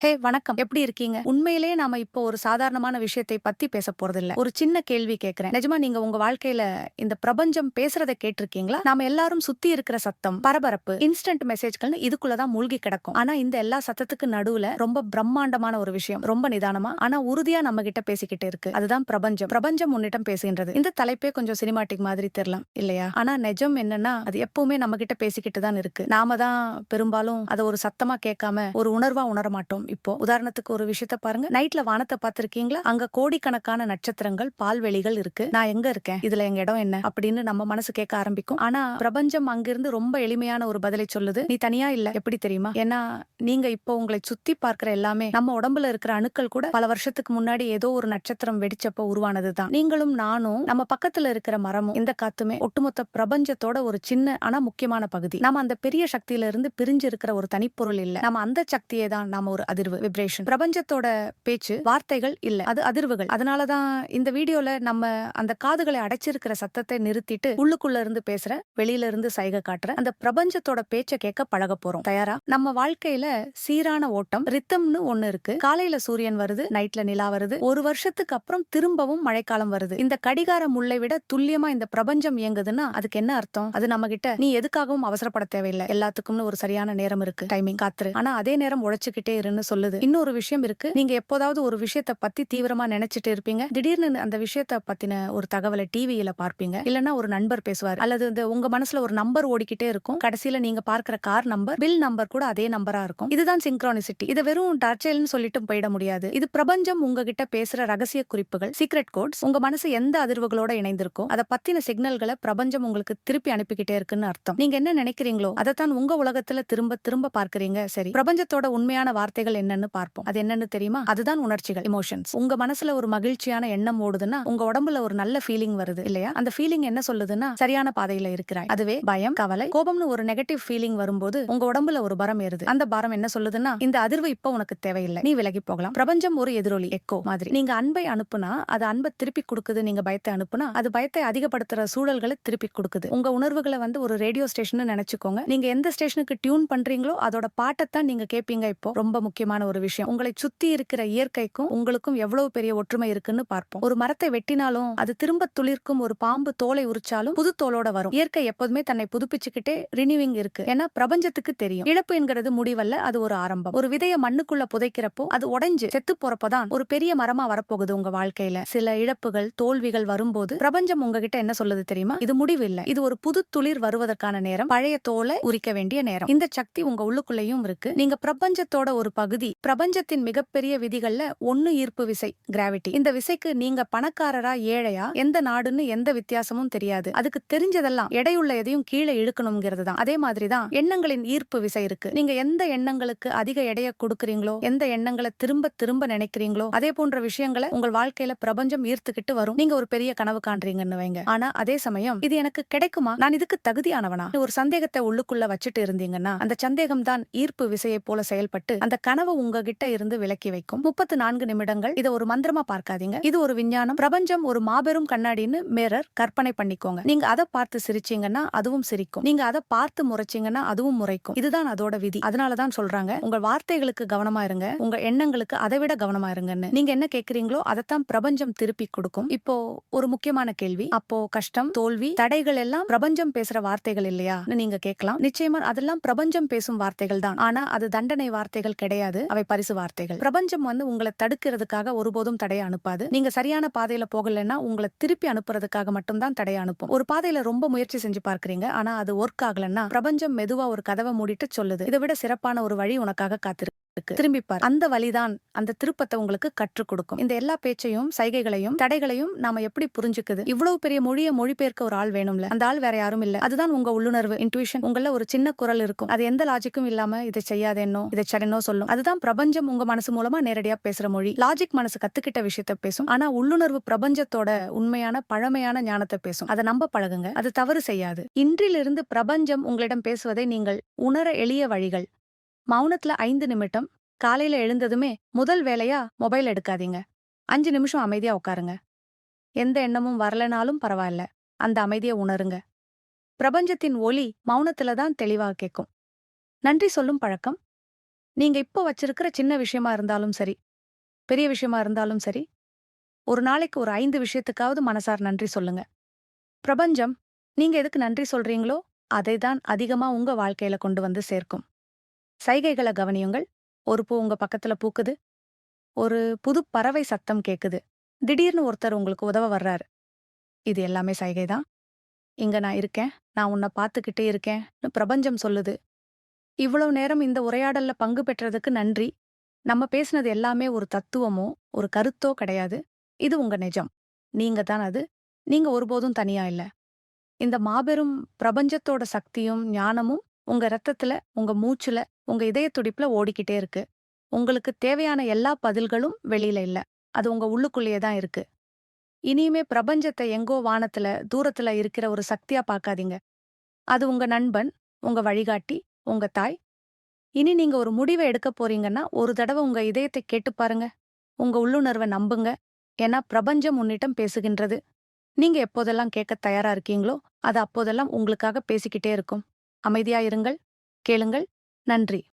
ஹே வணக்கம். எப்படி இருக்கீங்க? உண்மையிலேயே நாம இப்போ ஒரு சாதாரணமான விஷயத்தை பத்தி பேச போறதில்ல. ஒரு சின்ன கேள்வி கேக்குறேன். நிஜமா நீங்க உங்க வாழ்க்கையில இந்த பிரபஞ்சம் பேசுறத கேட்டிருக்கீங்களா? நாம எல்லாரும் சுத்தி இருக்கிற சத்தம் பரபரப்பு இன்ஸ்டன்ட் மெசேஜ்கள்னு இதுக்குள்ளதான் மூழ்கி கிடக்கும். ஆனா இந்த எல்லா சத்தத்துக்கு நடுவுல ரொம்ப பிரம்மாண்டமான ஒரு விஷயம் ரொம்ப நிதானமா ஆனா உறுதியா நம்ம கிட்ட பேசிக்கிட்டு இருக்கு. அதுதான் பிரபஞ்சம். பிரபஞ்சம் உன்னிடம் பேசுகின்றது. இந்த தலைப்பே கொஞ்சம் சினிமாட்டிக் மாதிரி தெரியலாம் இல்லையா? ஆனா நிஜம் என்னன்னா அது எப்பவுமே நம்ம கிட்ட பேசிக்கிட்டு தான் இருக்கு. நாம தான் பெரும்பாலும் அதை ஒரு சத்தமா கேட்காம ஒரு உணர்வா உணர மாட்டோம் இப்போ உதாரணத்துக்கு ஒரு விஷயத்த பாருங்க. நைட்ல வானத்தை பார்த்திருக்கீங்களா? அங்க கோடிக்கணக்கான நட்சத்திரங்கள் பால்வெளிகள் இருக்கு. நான் எங்க இருக்கேன்? இதுல எங்க இடம் என்ன? அப்படின்னு நம்ம மனசு கேட்க ஆரம்பிக்கும். ஆனா பிரபஞ்சம் அங்கிருந்து ரொம்ப எளிமையான ஒரு பதிலை சொல்லுது. நீ தனியா இல்ல? எப்படி தெரியுமா? ஏன்னா நீங்க இப்போ உங்களை சுத்தி பார்க்கிற எல்லாமே நம்ம உடம்புல இருக்கிற அணுக்கள் கூட பல வருஷத்துக்கு முன்னாடி ஏதோ ஒரு நட்சத்திரம் வெடிச்சப்போ உருவானதுதான். நீங்களும் நானும் நம்ம பக்கத்துல இருக்கிற மரமும் இந்த காத்துமே ஒட்டுமொத்த பிரபஞ்சத்தோட ஒரு சின்ன ஆனா முக்கியமான பகுதி. நம்ம அந்த பெரிய சக்தியில இருந்து பிரிஞ்சு இருக்கிற ஒரு தனிப்பொருள் இல்ல. நம்ம அந்த சக்தியை தான் நாம ஒரு அதிர்வு விப்ரேஷன் பிரபஞ்சத்தோட பேச்சு வார்த்தைகள் இல்ல. அது அதிர்வுகள். அதனாலதான் இந்த வீடியோல நம்ம அந்த காதுகளை அடைச்சிருக்கிற சத்தத்தை நிறுத்திட்டு உள்ளுக்குள்ள இருந்து பேசுற வெளியில இருந்து சைகை காட்டுற அந்த பிரபஞ்சத்தோட பேச்ச கேட்க பழக போறோம். தயாரா? நம்ம வாழ்க்கையில சீரான ஓட்டம் ரித்தம்னு ஒண்ணு இருக்கு. காலையில சூரியன் வருது நைட்ல நிலா வருது. ஒரு வருஷத்துக்கு அப்புறம் திரும்பவும் மழைக்காலம் வருது. இந்த கடிகார முள்ளை விட துல்லியமா இந்த பிரபஞ்சம் இயங்குதுன்னா அதுக்கு என்ன அர்த்தம்? அது நம்ம கிட்ட நீ எதுக்காகவும் அவசரப்பட தேவையில்லை. எல்லாத்துக்கும்னு ஒரு சரியான நேரம் இருக்கு. டைமிங் காத்துரு. ஆனா அதே நேரம் உழைச்சுக்கிட்டே இருன்னு சொல்லுது. இன்னொரு விஷயம் இருக்கு. நீங்க எப்போதாவது ஒரு விஷயத்த பத்தி தீவிரமா நினைச்சிட்டு இருப்பீங்க. திடீர்னு அந்த விஷயத்த பத்தின ஒரு தகவலை டிவியில பார்ப்பீங்க. இல்லனா ஒரு நண்பர் பேசுவார். அல்லது இந்த உங்க மனசுல ஒரு நம்பர் ஓடிக்கிட்டே இருக்கும். கடைசியில நீங்க பார்க்கிற கார் நம்பர் பில் நம்பர் கூட அதே நம்பரா இருக்கும். இதுதான் சிங்க்ரானிசிட்டி இது வெறும் டார்ச்சல்னு சொல்லிட்டு போயிட முடியாது. இது பிரபஞ்சம் உங்ககிட்ட பேசுற ரகசிய குறிப்புகள் சீக்ரெட் கோட்ஸ் உங்க மனசு எந்த அதிர்வுகளோட இணைந்திருக்கோ அதை பத்தின சிக்னல்களை பிரபஞ்சம் உங்களுக்கு திருப்பி அனுப்பிக்கிட்டே இருக்குன்னு அர்த்தம். நீங்க என்ன நினைக்கிறீங்களோ அதைத்தான் உங்க உலகத்துல திரும்ப திரும்ப பார்க்கறீங்க. சரி. பிரபஞ்சத்தோட உண்மையான வார்த்தைகள் என்னன்னு பார்ப்போம். அது என்னன்னு தெரியுமா? அதுதான் உணர்ச்சிகள் இமோஷன்ஸ் உங்க மனசுல ஒரு மகிழ்ச்சியான எண்ணம் ஓடுதுன்னா உங்க உடம்புல ஒரு நல்ல ஃபீலிங் வருது இல்லையா? அந்த ஃபீலிங் என்ன சொல்லுதுன்னா சரியான பாதையில இருக்கிறாய். அதுவே பயம் கவலை கோபம்னு ஒரு நெகட்டிவ் ஃபீலிங் வரும்போது உங்க உடம்புல ஒரு பரம் ஏறுது. அந்த பரம் என்ன சொல்லுதுன்னா இந்த அதிர்வு இப்ப உனக்கு தேவையில்லை. நீ விலகி போகலாம். பிரபஞ்சம் ஒரு எதிரொலி எக்கோ மாதிரி. நீங்க அன்பை அனுப்புனா அது அன்பை திருப்பி கொடுக்குது. நீங்க பயத்தை அனுப்புனா அது பயத்தை அதிகப்படுத்துற சூழல்களை திருப்பி கொடுக்குது. உங்க உணர்வுகளை வந்து ஒரு ரேடியோ ஸ்டேஷன் நினைச்சுக்கோங்க. நீங்க எந்த ஸ்டேஷனுக்கு டியூன் பண்றீங்களோ அதோட பாட்டைத்தான் நீங்க கேட்பீங்க இப்போ. ரொம்ப முக்கியம் முக்கியமான ஒரு விஷயம். உங்களை சுத்தி இருக்கிற இயற்கைக்கும் உங்களுக்கும் எவ்வளவு பெரிய ஒற்றுமை இருக்குன்னு பார்ப்போம். ஒரு மரத்தை வெட்டினாலும் அது திரும்ப துளிர்க்கும் ஒரு பாம்பு தோலை உரிச்சாலும் புது தோலோட வரும். இயற்கை எப்போதுமே தன்னை புதுப்பிச்சுக்கிட்டே ரினியூவிங் இருக்கு. ஏன்னா பிரபஞ்சத்துக்கு தெரியும். இழப்பு என்கிறது முடிவல்ல அது ஒரு ஆரம்பம். ஒரு விதைய மண்ணுக்குள்ள புதைக்கிறப்போ அது உடைஞ்சு செத்து போறப்பதான் ஒரு பெரிய மரமா வரப்போகுது உங்க வாழ்க்கையில. சில இழப்புகள் தோல்விகள் வரும்போது பிரபஞ்சம் உங்ககிட்ட என்ன சொல்லுது தெரியுமா? இது முடிவு இல்ல இது ஒரு புது துளிர் வருவதற்கான நேரம். பழைய தோலை உரிக்க வேண்டிய நேரம். இந்த சக்தி உங்க உள்ளுக்குள்ளேயும் இருக்கு. நீங்க பிரபஞ்சத்தோட ஒரு பகுதி பிரபஞ்சத்தின் மிகப்பெரிய விதிகள்ல ஒன்னு ஈர்ப்பு விசை கிராவிட்டி இந்த விசைக்கு நீங்க பணக்காரரா ஏழையா எந்த நாடுன்னு எந்த வித்தியாசமும் தெரியாது. அதுக்கு தெரிஞ்சதெல்லாம் எடையுள்ள எதையும் கீழே இழுக்கணுங்கிறது தான் அதே மாதிரிதான் எண்ணங்களின் ஈர்ப்பு விசை இருக்கு. நீங்க எந்த எண்ணங்களுக்கு அதிக எடையை கொடுக்குறீங்களோ எந்த எண்ணங்களை திரும்ப திரும்ப நினைக்கிறீங்களோ அதே போன்ற விஷயங்களை உங்கள் வாழ்க்கையில பிரபஞ்சம் ஈர்த்துக்கிட்டு வரும். நீங்க ஒரு பெரிய கனவு காண்றீங்கன்னு வைங்க. ஆனா அதே சமயம் இது எனக்கு கிடைக்குமா? நான் இதுக்கு தகுதியானவனா? ஒரு சந்தேகத்தை உள்ளுக்குள்ள வச்சுட்டு இருந்தீங்கன்னா அந்த சந்தேகம் தான் ஈர்ப்பு விசையை போல செயல்பட்டு அந்த கனவு உங்ககிட்ட இருந்து விலக்கி வைக்கும். முப்பத்து நான்கு நிமிடங்கள். இதை ஒரு மந்திரமா பார்க்காதீங்க. இது ஒரு விஞ்ஞானம். பிரபஞ்சம் ஒரு மாபெரும் கண்ணாடின்னு மேரர் கற்பனை பண்ணிக்கோங்க. நீங்க அதை பார்த்து சிரிச்சீங்கன்னா அதுவும் சிரிக்கும். நீங்க அதை பார்த்து முறைச்சீங்கன்னா அதுவும் முறைக்கும். இதுதான் அதோட விதி. அதனாலதான் சொல்றாங்க உங்க வார்த்தைகளுக்கு கவனமா இருங்க. உங்க எண்ணங்களுக்கு அதை விட கவனமா இருங்கன்னு. நீங்க என்ன கேக்குறீங்களோ அதைத்தான் பிரபஞ்சம் திருப்பி கொடுக்கும். இப்போ ஒரு முக்கியமான கேள்வி. அப்போ கஷ்டம் தோல்வி தடைகள் எல்லாம் பிரபஞ்சம் பேசுற வார்த்தைகள் இல்லையா? நீங்க கேட்கலாம். நிச்சயமா அதெல்லாம் பிரபஞ்சம் பேசும் வார்த்தைகள் தான். ஆனா அது தண்டனை வார்த்தைகள் கிடையாது. அவை பரிசு வார்த்தைகள். பிரபஞ்சம் வந்து உங்களை தடுக்கிறதுக்காக ஒருபோதும் தடைய அனுப்பாது. நீங்க சரியான பாதையில போகலைன்னா உங்களை திருப்பி அனுப்புறதுக்காக மட்டும்தான் தடைய அனுப்பும். ஒரு பாதையில ரொம்ப முயற்சி செஞ்சு பார்க்கறீங்க. ஆனா அது ஒர்க் ஆகலன்னா பிரபஞ்சம் மெதுவா ஒரு கதவை மூடிட்டு சொல்லுது. இதை விட சிறப்பான ஒரு வழி உனக்காக காத்திருக்கு திரும்பி பார். அந்த வழிதான் அந்த திருப்பத்தை உங்களுக்கு கற்றுக் கொடுக்கும். இந்த எல்லா பேச்சையும் சைகைகளையும் தடைகளையும் நாம எப்படி புரிஞ்சுக்குது? இவ்வளவு பெரிய மொழியை மொழிபெயர்க்க ஒரு ஆள் வேணும்ல. அந்த ஆள் வேற யாரும் இல்ல. அதுதான் உங்க உள்ளுணர்வு இன்ட்யூஷன் உங்கள ஒரு சின்ன குரல் இருக்கும். அது எந்த லாஜிக்கும் இல்லாம இதை செய்யாதேன்னோ இதை சரினோ சொல்லும். அதுதான் பிரபஞ்சம் உங்க மனசு மூலமா நேரடியா பேசுற மொழி. லாஜிக் மனசு கத்துக்கிட்ட விஷயத்த பேசும். ஆனா உள்ளுணர்வு பிரபஞ்சத்தோட உண்மையான பழமையான ஞானத்தை பேசும். அதை நம்ப பழகுங்க. அது தவறு செய்யாது. இன்றிலிருந்து பிரபஞ்சம் உங்களிடம் பேசுவதை நீங்கள் உணர எளிய வழிகள். மௌனத்துல ஐந்து நிமிடம் காலையில எழுந்ததுமே முதல் வேலையா மொபைல் எடுக்காதீங்க. அஞ்சு நிமிஷம் அமைதியா உட்காருங்க. எந்த எண்ணமும் வரலனாலும் பரவாயில்ல. அந்த அமைதியை உணருங்க. பிரபஞ்சத்தின் ஒலி மௌனத்துல தான் தெளிவா கேட்கும் நன்றி சொல்லும் பழக்கம். நீங்க இப்போ வச்சிருக்கிற சின்ன விஷயமா இருந்தாலும் சரி பெரிய விஷயமா இருந்தாலும் சரி ஒரு நாளைக்கு ஒரு ஐந்து விஷயத்துக்காவது மனசார் நன்றி சொல்லுங்க. பிரபஞ்சம் நீங்க எதுக்கு நன்றி சொல்றீங்களோ அதை தான் அதிகமா உங்க வாழ்க்கையில கொண்டு வந்து சேர்க்கும். சைகைகளை கவனியுங்கள். ஒரு பூ உங்க பக்கத்துல பூக்குது. ஒரு புது பறவை சத்தம் கேக்குது. திடீர்னு ஒருத்தர் உங்களுக்கு உதவ வர்றாரு. இது எல்லாமே சைகை தான். இங்க நான் இருக்கேன். நான் உன்னை பார்த்துக்கிட்டே இருக்கேன்னு பிரபஞ்சம் சொல்லுது. இவ்வளவு நேரம் இந்த உரையாடல்ல பங்கு பெற்றதுக்கு நன்றி. நம்ம பேசுனது எல்லாமே ஒரு தத்துவமோ ஒரு கருத்தோ கிடையாது. இது உங்க நிஜம். நீங்க தான் அது. நீங்க ஒருபோதும் தனியா இல்ல. இந்த மாபெரும் பிரபஞ்சத்தோட சக்தியும் ஞானமும் உங்க ரத்தத்துல உங்க மூச்சுல உங்க இதய துடிப்புல ஓடிக்கிட்டே இருக்கு. உங்களுக்கு தேவையான எல்லா பதில்களும் வெளியில இல்ல. அது உங்க உள்ளுக்குள்ளேயே தான் இருக்கு. இனியுமே பிரபஞ்சத்தை எங்கோ வானத்துல தூரத்துல இருக்கிற ஒரு சக்தியா பார்க்காதீங்க அது உங்க நண்பன் உங்க வழிகாட்டி உங்க தாய். இனி நீங்க ஒரு முடிவை எடுக்க போறீங்கன்னா ஒரு தடவை உங்க இதயத்தை கேட்டு பாருங்க. உங்க உள்ளுணர்வை நம்புங்க. ஏன்னா பிரபஞ்சம் உன்னிட்டம் பேசுகின்றது. நீங்க எப்போதெல்லாம் கேட்க தயாரா இருக்கீங்களோ அது அப்போதெல்லாம் உங்களுக்காக பேசிக்கிட்டே இருக்கும். அமைதியாயிருங்கள். கேளுங்கள். நன்றி.